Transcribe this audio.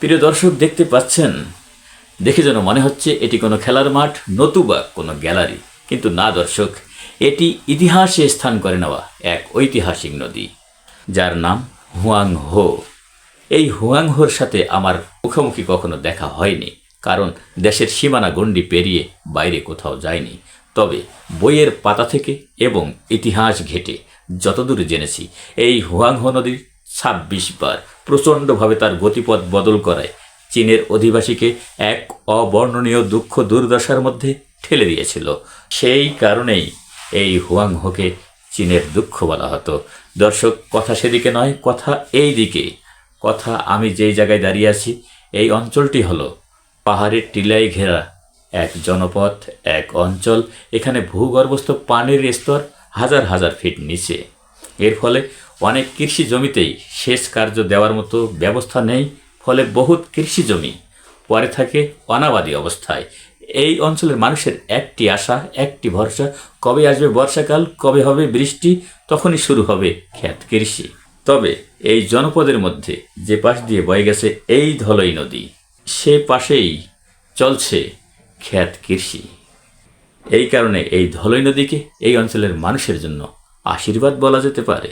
প্রিয় দর্শক, দেখতে পাচ্ছেন? দেখে যেন মনে হচ্ছে এটি কোনো খেলার মাঠ নতুবা কোনো গ্যালারি। কিন্তু না দর্শক, এটি ইতিহাসে স্থান করে নেওয়া এক ঐতিহাসিক নদী, যার নাম হুয়াং হো এই হুয়াং হোর সাথে আমার মুখোমুখি কখনো দেখা হয়নি, কারণ দেশের সীমানা গণ্ডি পেরিয়ে বাইরে কোথাও যায়নি। তবে বইয়ের পাতা থেকে এবং ইতিহাস ঘেটে যতদূর জেনেছি, এই হুয়াংহো নদীর ছাব্বিশ বার প্রচণ্ডভাবে তার গতিপথ বদল করায় চীনের অধিবাসীকে এক অবর্ণনীয় দুঃখ দুর্দশার মধ্যে ঠেলে দিয়েছিল। সেই কারণেই এই হুয়াংহোকে চীনের দুঃখ বলা হতো। দর্শক, কথা সেদিকে নয়, কথা এই দিকে। কথা আমি যেই জায়গায় দাঁড়িয়ে আছি, এই অঞ্চলটি হলো পাহাড়ের টিলায় ঘেরা এক জনপথ, এক অঞ্চল, এখানে ভূগর্ভস্থ পানির স্তর হাজার হাজার ফিট নিচে। এর ফলে অনেক কৃষি জমিতেই সেচ কার্য দেওয়ার মতো ব্যবস্থা নেই, ফলে বহুত কৃষি জমি পরে থাকে অনাবাদী অবস্থায়। এই অঞ্চলের মানুষের একটি আশা, একটি ভরসা, কবে আসবে বর্ষাকাল, কবে হবে বৃষ্টি, তখনই শুরু হবে খ্যাত কৃষি। তবে এই জনপদের মধ্যে যে পাশ দিয়ে বয়ে গেছে এই ধলই নদী, সে পাশেই চলছে খ্যাত কৃষি। এই কারণে এই ধলই নদীকে এই অঞ্চলের মানুষের জন্য আশীর্বাদ বলা যেতে পারে।